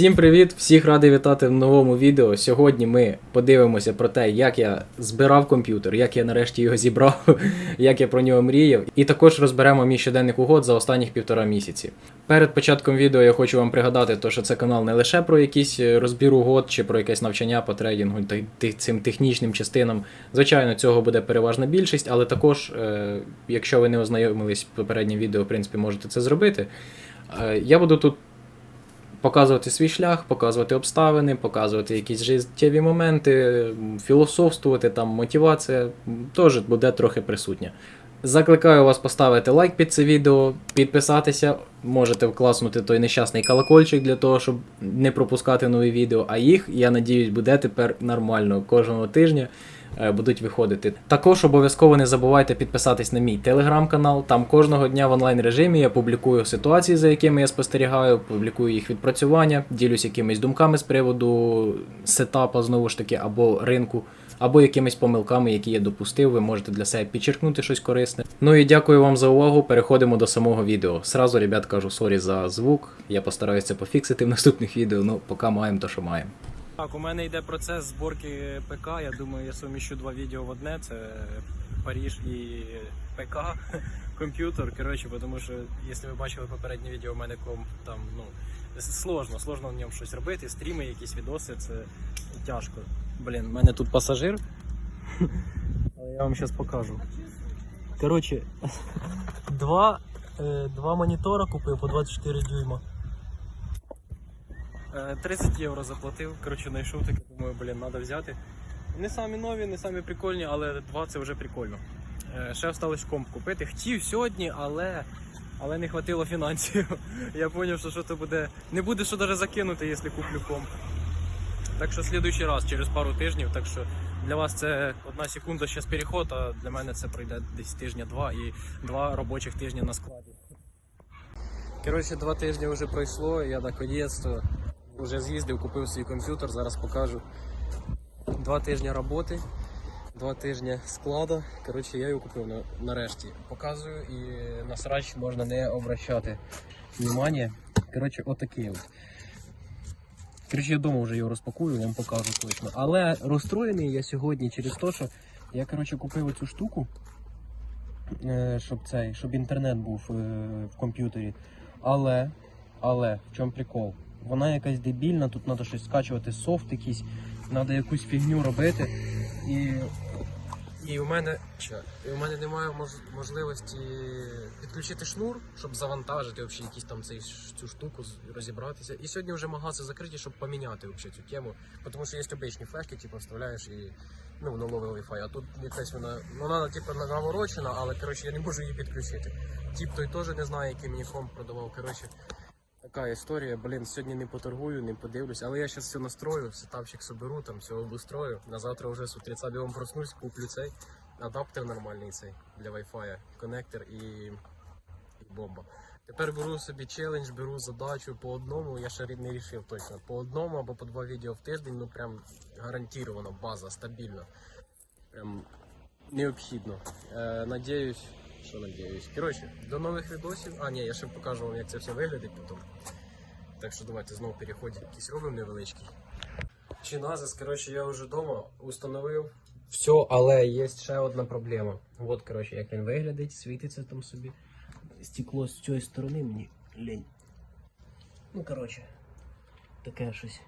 Всім привіт! Всіх радий вітати в новому відео. Сьогодні ми подивимося про те, як я збирав комп'ютер, як я нарешті його зібрав, як я про нього мріяв. І також розберемо мій щоденник угод за останніх півтора місяці. Перед початком відео я хочу вам пригадати, то, що це канал не лише про якийсь е, розбір угод чи про якесь навчання по трейдингу та цим технічним частинам. Звичайно, цього буде переважна більшість, але також, е, якщо ви не ознайомились в попереднім відео, в принципі, можете це зробити. Е, Я буду тут показувати свій шлях, показувати обставини, показувати якісь життєві моменти, філософствувати, там мотивація теж буде трохи присутня. Закликаю вас поставити лайк під це відео, підписатися, можете вкласнути той нещасний колокольчик для того, щоб не пропускати нові відео, а їх, я надіюсь, буде тепер нормально кожного тижня. е, Будуть виходити. Також обов'язково не забувайте підписатись на мій телеграм-канал. Там кожного дня в онлайн режимі я публікую ситуації, за якими я спостерігаю, публікую їх відпрацювання, ділюсь якимись думками з приводу сетапа, знову ж таки, або ринку, або якимись помилками, які я допустив. Ви можете для себе підчеркнути щось корисне. Ну і дякую вам за увагу. Переходимо до самого відео. Сразу, ребят, кажу сорі за звук. Я постараюся це пофіксити в наступних відео. Ну, поки маємо, то що маємо. Так, у мене йде процес зборки ПК. Я думаю, я суміщу два відео в одне: це Паріж і ПК, комп'ютер. Коротше, тому що, якщо ви бачили попереднє відео, у мене комп там, ну, сложно, сложно в ньому щось робити, стріми, якісь відоси, це тяжко. Блін, в мене тут пасажир. Але я вам зараз покажу. Коротше, два, е, два монітора купив по 24 дюйма. Е, 30 євро заплатив, коротше, знайшов таке, думаю, блін, треба взяти. Не самі нові, не самі прикольні, але два це вже прикольно. Е, Ще осталось комп купити. Хотів сьогодні, але, але не хватило фінансів. Я зрозумів, що що то буде. Не буде що навіть закинути, якщо куплю комп. Так що слідуючий раз, через пару тижнів. Так що для вас це одна секунда зараз переход, а для мене це пройде десь тижня-два і два робочих тижні на складі. Коротше, два тижні вже пройшло, я наконець вже з'їздив, купив свій комп'ютер, зараз покажу. Два тижні роботи, два тижні склада. Коротше, я його купив нарешті. Показую і на срач можна не обращати внимання. Коротше, отакий от. Коротше, я вдома вже його розпакую, вам покажу точно. Але розстроєний я сьогодні через те, що я коротше, купив оцю штуку, е, щоб цей, щоб інтернет був е, в комп'ютері. Але, але в чому прикол? Вона якась дебільна, тут треба щось скачувати, софт якийсь, треба якусь фігню робити. І, і у мене? І у мене немає мож- можливості підключити шнур, щоб завантажити взагалі якісь там цей, цю штуку, розібратися. І сьогодні вже магази закриті, щоб поміняти взагалі цю тему. Тому що є обичні флешки, типу, вставляєш і ну, воно ловить Wi-Fi. А тут якась вона, ну, вона типу на- наворочена, але коротше я не можу її підключити. Тіп той теж не знає, який мені комп продавав. Коротше, така історія. Блін, сьогодні не поторгую, не подивлюсь. Але я зараз все настрою, сетапчик соберу, там все обустрою. На завтра вже з утреца бігом проснусь, куплю цей адаптер нормальний цей для Wi-Fi, коннектор і, і бомба. Тепер беру собі челендж, беру задачу по одному, я ще не рішив точно. По одному або по два відео в тиждень, ну прям гарантіровано, база, стабільно. Прям необхідно. Е, надіюсь, що надіюсь. Коротше, до нових відосів. А, ні, я ще покажу вам, як це все виглядить потім. Так що давайте знову переход якийсь робимо невеличкий. Чиназис, коротше, я вже вдома установив. Все, але є ще одна проблема. От, коротше, як він виглядить, світиться там собі. Стекло з цієї сторони мені лень. Ну, коротше, таке щось.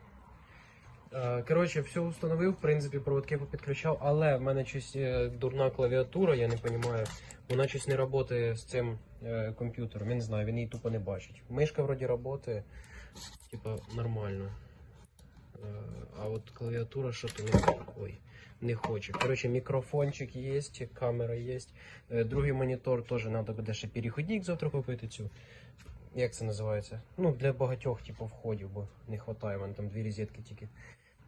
Е, Коротше, все установив, в принципі, проводки підключав, але в мене щось е, дурна клавіатура, я не розумію. Вона щось не працює з цим е, комп'ютером. Не знаю, він її тупо не бачить. Мишка вроді працює, типа, нормально. А от клавіатура що то не, ой, не хоче. Коротше, мікрофончик є, камера є. Другий монітор теж треба буде ще переходник завтра купити цю. Як це називається? Ну, для багатьох, типу, входів, бо не вистачає, мене там дві розетки тільки.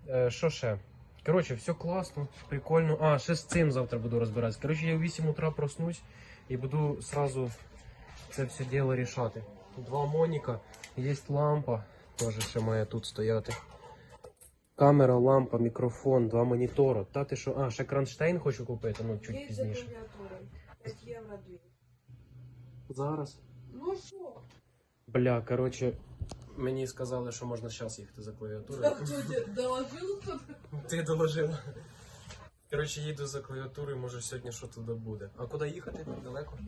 Е, Що ще? Коротше, все класно, прикольно. А, ще з цим завтра буду розбиратися. Коротше, я в 8 утра проснусь і буду сразу це все діло рішати. Два моніка, є лампа, теж ще має тут стояти. Камера, лампа, мікрофон, два монітори. Та ти що? А, ще кронштейн хочу купити, ну чуть пізніше. клавіатури. 5 євро дві. Зараз. Ну що? Бля, коротше, Мені сказали, що можна зараз їхати за клавіатурою. Доложил? Ти доложила. Коротше, їду за клавіатурою, може сьогодні що туди буде. А куди їхати? Далеко?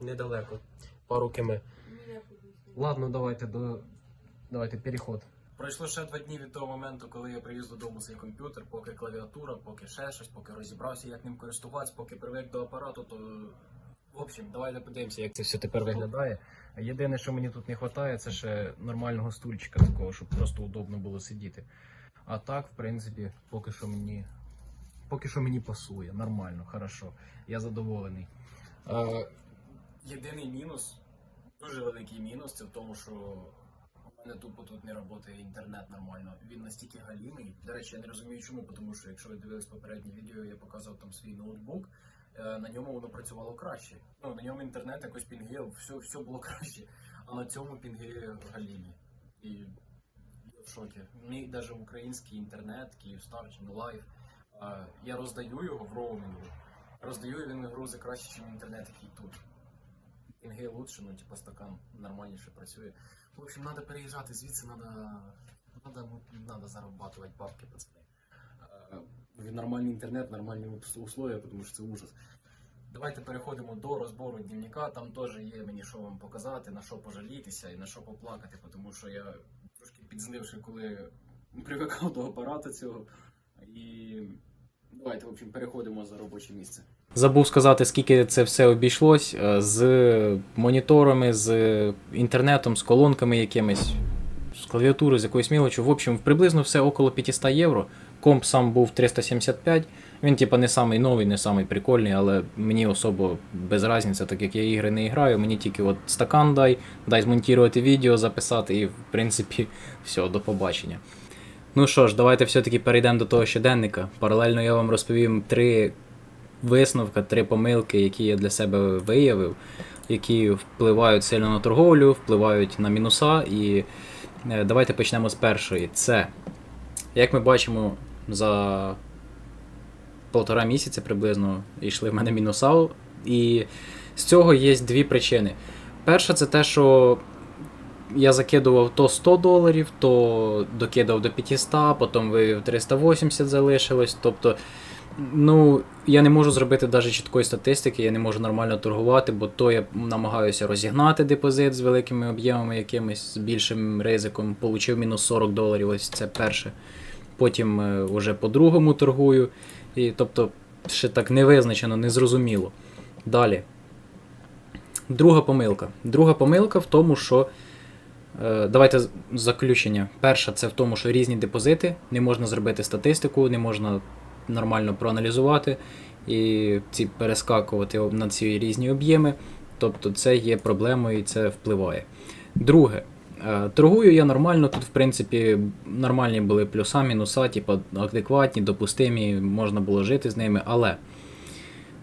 Недалеко. Пару км. Ладно, давайте до. Давайте переход. Пройшло ще два дні від того моменту, коли я привіз додому цей комп'ютер, поки клавіатура, поки ще щось, поки розібрався, як ним користуватися, поки привик до апарату, то. В общем, давайте подивимося, як це все тепер виглядає. Єдине, що мені тут не вистачає, це ще нормального стульчика такого, щоб просто удобно було сидіти. А так, в принципі, поки що мені. Поки що мені пасує, нормально, хорошо. Я задоволений. Е, єдиний мінус, дуже великий мінус, це в тому, що у мене тупо тут не працює інтернет нормально. Він настільки галімий. До речі, я не розумію чому, тому що якщо ви дивились попереднє відео, я показував там свій ноутбук. Е, На ньому воно працювало краще. Ну, на ньому інтернет якось пінгів, все, все було краще. А на цьому пінги галімі. І я в шокі. Мій навіть український інтернет, Київстар чи Лайф. Я роздаю його в роумінгу. Роздаю він грузи краще, ніж інтернет, який тут. Пінги лучше, ну типа стакан нормальніше працює. В общем, треба переїжджати звідси, треба надо, надо зарабатывать бабки, пацани. Нормальний інтернет, нормальні условия, тому що це ужас. Давайте переходимо до розбору дневника. Там теж є мені що вам показати, на що пожалітися і на що поплакати, тому що я трошки підзнивши, коли привикав до апарату цього. І давайте, в общем, переходимо за робоче місце. Забув сказати, скільки це все обійшлось е, з моніторами, з інтернетом, з колонками якимись, з клавіатурою, з якоюсь мілочю. В общем, приблизно все около 500 євро. Комп сам був 375. Він, типа, не самий новий, не самий прикольний, але мені особо без різниці, так як я ігри не граю, мені тільки от стакан дай, дай змонтувати відео, записати, і в принципі все, до побачення. Ну що ж, давайте все-таки перейдемо до того щоденника. Паралельно я вам розповім три висновки, три помилки, які я для себе виявив, які впливають сильно на торговлю, впливають на мінуса. І е, давайте почнемо з першої. Це, як ми бачимо, за полтора місяця приблизно йшли в мене мінуса. І з цього є дві причини. Перша, це те, що я закидував то 100 доларів, то докидав до 500, потім вивів 380 залишилось. Тобто, ну, я не можу зробити навіть чіткої статистики, я не можу нормально торгувати, бо то я намагаюся розігнати депозит з великими об'ємами, якимось з більшим ризиком. Получив мінус 40 доларів, ось це перше. Потім е, уже по-другому торгую. І, тобто, ще так невизначено, незрозуміло. Далі. Друга помилка. Друга помилка в тому, що. Е, Давайте заключення. Перша це в тому, що різні депозити, не можна зробити статистику, не можна нормально проаналізувати і ці перескакувати на ці різні об'єми. Тобто це є проблемою і це впливає. Друге, торгую я нормально. Тут, в принципі, нормальні були плюса, мінуса, типу адекватні, допустимі, можна було жити з ними, але.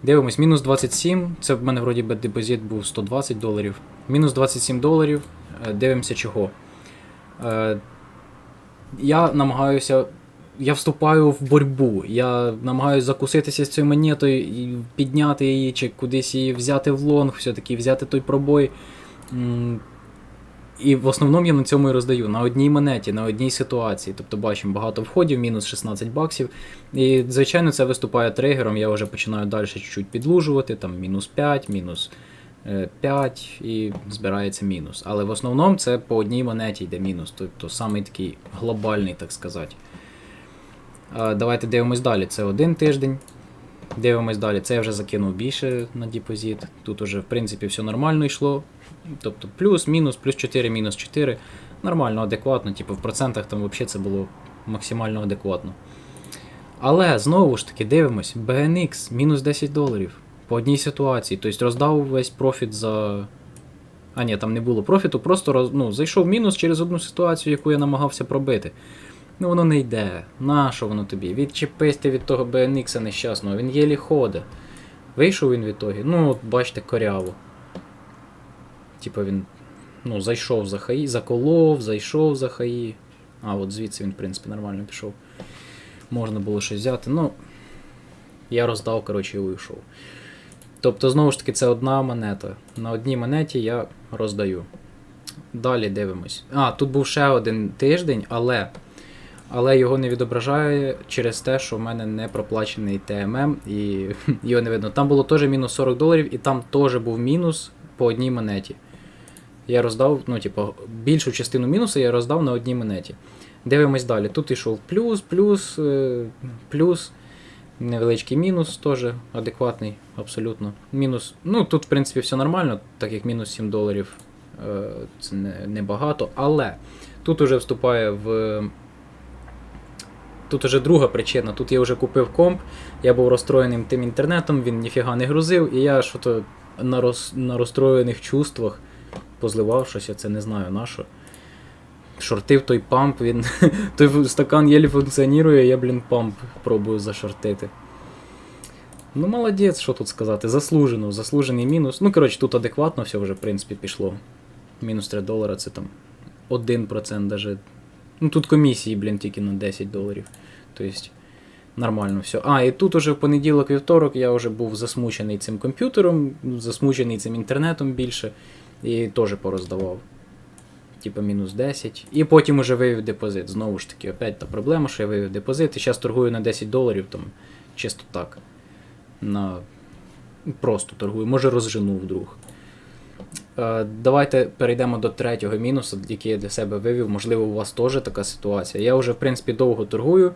Дивимось, мінус 27. Це в мене вроді би депозит був 120 доларів. Мінус 27 доларів. Е, Дивимося чого. Е, Я намагаюся. Я вступаю в боротьбу. Я намагаюся закуситися з цією монетою і підняти її, чи кудись її взяти в лонг, все-таки взяти той пробой. І в основному я на цьому і роздаю. На одній монеті, на одній ситуації. Тобто бачимо багато входів, мінус 16 баксів. І, звичайно, це виступає тригером. Я вже починаю далі чуть-чуть підлужувати, там мінус 5, мінус е, 5 і збирається мінус. Але в основному це по одній монеті йде мінус. Тобто самий такий глобальний, так сказати. Е, Давайте дивимось далі. Це один тиждень. Дивимось далі. Це я вже закинув більше на депозит. Тут уже, в принципі, все нормально йшло. Тобто плюс, мінус, плюс 4, мінус 4. Нормально, адекватно. Типу, в процентах там взагалі це було максимально адекватно. Але знову ж таки дивимось, BNX мінус 10 доларів по одній ситуації. Тобто роздав весь профіт за. А ні, там не було профіту, просто роз... ну, зайшов мінус через одну ситуацію, яку я намагався пробити. Ну воно не йде. Нащо воно тобі? Відчепись ти від того BNX нещасного, він єлі ходить. Вийшов він в ітогі, ну, от бачите, коряво. Типа він ну, зайшов за хаї, заколов, зайшов за хаї. А, от звідси він, в принципі, нормально пішов. Можна було щось взяти. Ну, я роздав, коротше, і уйшов. Тобто, знову ж таки, це одна монета. На одній монеті я роздаю. Далі дивимось. А, тут був ще один тиждень, але, але його не відображає через те, що в мене не проплачений ТММ і його не видно. Там було теж мінус 40 доларів, і там теж був мінус по одній монеті. Я роздав, ну, типу, більшу частину мінусу я роздав на одній монеті. Дивимось далі. Тут йшов плюс, плюс, е, плюс. Невеличкий мінус теж адекватний, абсолютно. Мінус. Ну, тут, в принципі, все нормально, так як мінус 7 доларів е, це не, небагато. Але тут уже вступає в. Тут уже друга причина. Тут я вже купив комп, я був розстроєним тим інтернетом, він ніфіга не грузив, і я що то на, роз, на розстроєних чувствах позливав щось, я це не знаю на що. Шортив той памп, він. той стакан єлі функціонує, я, блін, памп пробую зашортити. Ну, молодець, що тут сказати. Заслужено, заслужений мінус. Ну, коротше, тут адекватно все вже, в принципі, пішло. Мінус 3 долара це там 1% даже. Ну тут комісії, блін, тільки на 10 доларів. Тобто, нормально все. А, і тут уже в понеділок вівторок я вже був засмучений цим комп'ютером, засмучений цим інтернетом більше. І теж пороздавав. Типа мінус 10. І потім уже вивів депозит. Знову ж таки, опять та проблема, що я вивів депозит. І зараз торгую на 10 доларів, там, чисто так. На... Просто торгую, може розжену вдруг. Е, Давайте перейдемо до третього мінусу, який я для себе вивів. Можливо, у вас теж така ситуація. Я вже, в принципі, довго торгую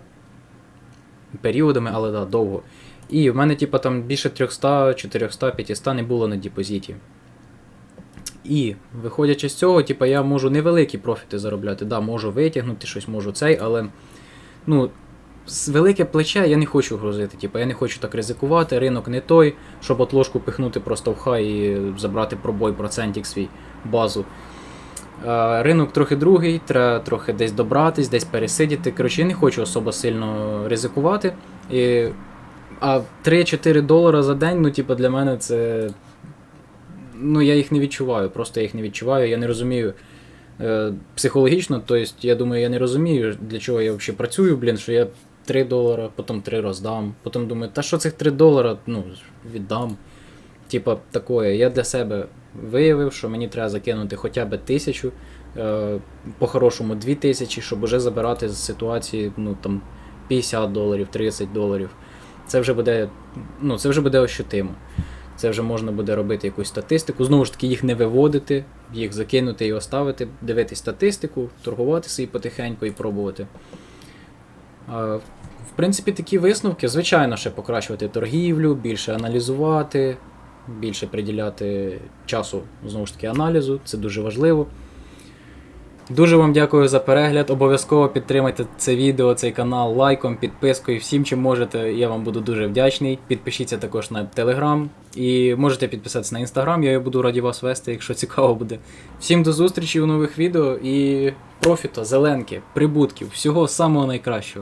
періодами, але да, довго. І в мене, типа, там більше 300, 400, 500 не було на депозиті. І, виходячи з цього, типа, я можу невеликі профіти заробляти. Да, можу витягнути щось, можу цей, але ну, велике плече я не хочу грузити. Типа, я не хочу так ризикувати, ринок не той, щоб от ложку пихнути просто в хай і забрати пробой процентик свій базу. Ринок трохи другий, треба трохи десь добратись, десь пересидіти. Коротше, я не хочу особо сильно ризикувати. І... А 3-4 долара за день, ну, типу, для мене це. Ну, я їх не відчуваю, просто я їх не відчуваю. Я не розумію е, психологічно, тобто, я думаю, я не розумію, для чого я взагалі працюю, блін, що я 3 долара, потім 3 роздам. Потім думаю, та що цих 3 долара, ну, віддам. Типа, такое. Я для себе виявив, що мені треба закинути хоча б тисячу, е, по-хорошому 2 тисячі, щоб уже забирати з ситуації ну, там, 50 доларів, 30 доларів. Це вже буде, ну, це вже буде ощутимо. Це вже можна буде робити якусь статистику. Знову ж таки, їх не виводити, їх закинути і оставити, дивитись статистику, торгувати собі потихеньку і пробувати. В принципі, такі висновки. Звичайно, ще покращувати торгівлю, більше аналізувати, більше приділяти часу знову ж таки аналізу. Це дуже важливо. Дуже вам дякую за перегляд. Обов'язково підтримайте це відео, цей канал лайком, підпискою, всім, чим можете. Я вам буду дуже вдячний. Підпишіться також на Телеграм і можете підписатися на інстаграм. Я буду раді вас вести, якщо цікаво буде. Всім до зустрічі у нових відео і профіту, зеленки, прибутків, всього самого найкращого.